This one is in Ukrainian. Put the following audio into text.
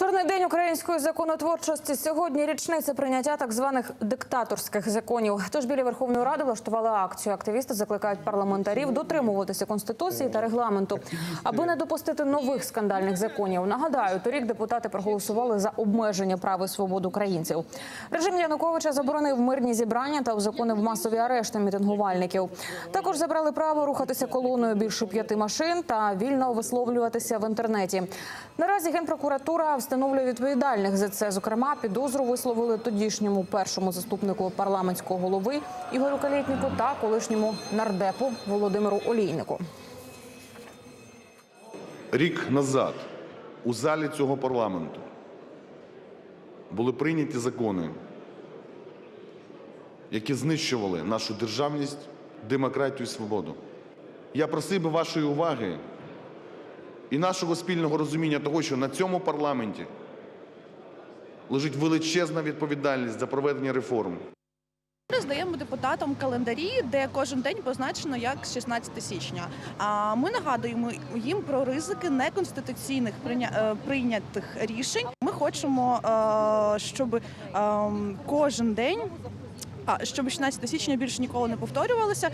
Чорний день української законотворчості сьогодні річниця прийняття так званих диктаторських законів. Тож біля Верховної Ради влаштували акцію. Активісти закликають парламентарів дотримуватися конституції та регламенту, аби не допустити нових скандальних законів. Нагадаю, торік депутати проголосували за обмеження прав і свобод українців. Режим Януковича заборонив мирні зібрання та узаконив масові арешти мітингувальників. Також забрали право рухатися колоною більше п'яти машин та вільно висловлюватися в інтернеті. Наразі генпрокуратура встановлює відповідальних за це. Зокрема, підозру висловили тодішньому першому заступнику парламентського голови Ігорю Калєтніку та колишньому нардепу Володимиру Олійнику. Рік назад у залі цього парламенту були прийняті закони, які знищували нашу державність, демократію і свободу. Я просив би вашої уваги і нашого спільного розуміння того, що на цьому парламенті лежить величезна відповідальність за проведення реформ. Ми роздаємо депутатам календарі, де кожен день позначено як 16 січня. А ми нагадуємо їм про ризики неконституційних е, прийнятих рішень. Ми хочемо, е, щоб ем, кожен день, щоб 16 січня більше ніколи не повторювалося.